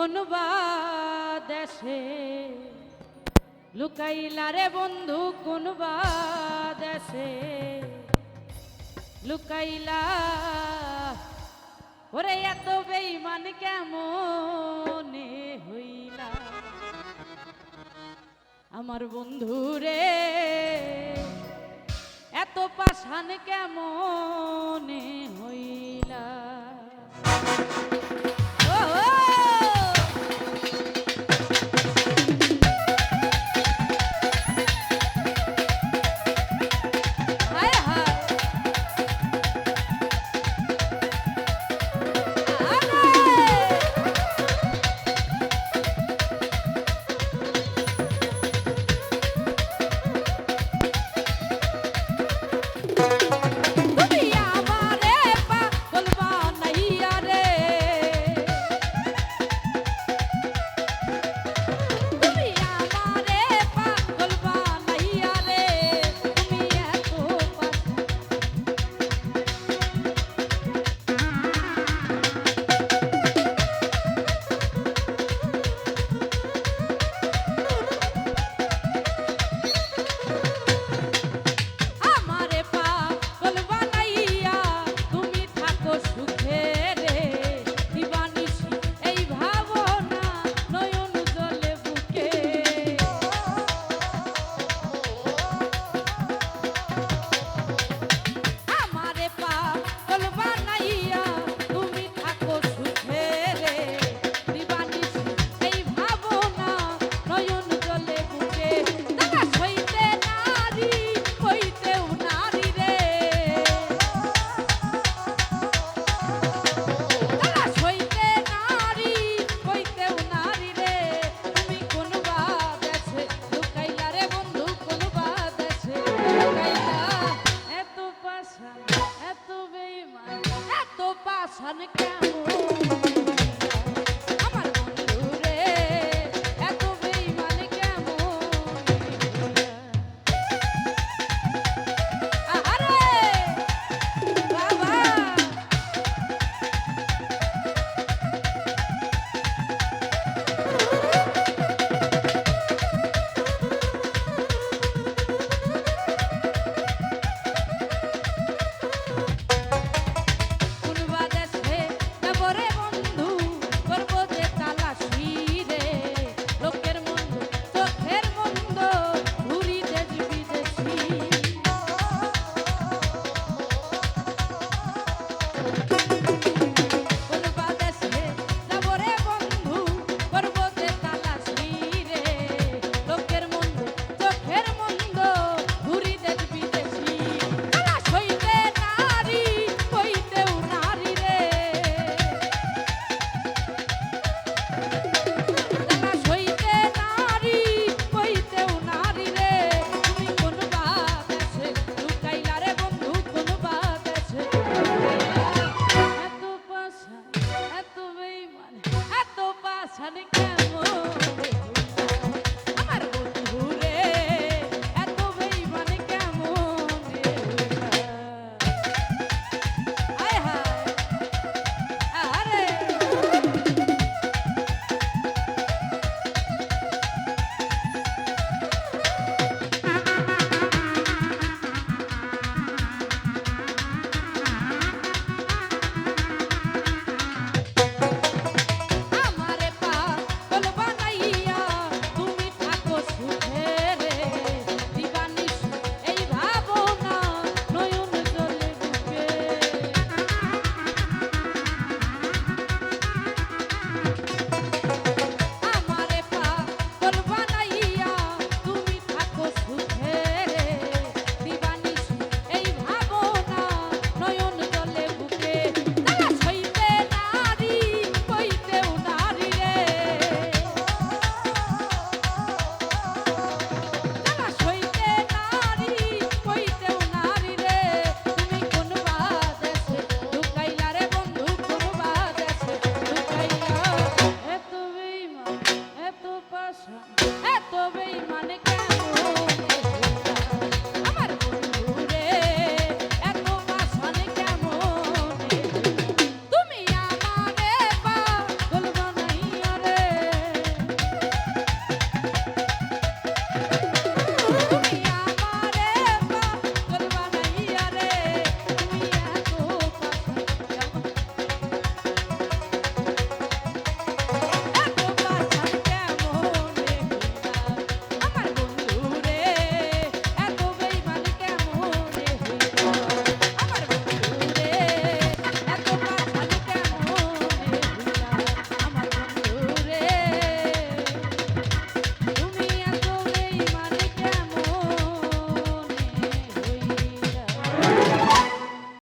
কোনবা দেশে। লুকাইলা রে বন্ধু কোনবা দেশে। লুকাইলা, ওরে এত বেইমান কেমন হইলা? আমার বন্ধু রে, এত পাশান কেমন হইলা? আচ্ছা। এত বেইমান কেন?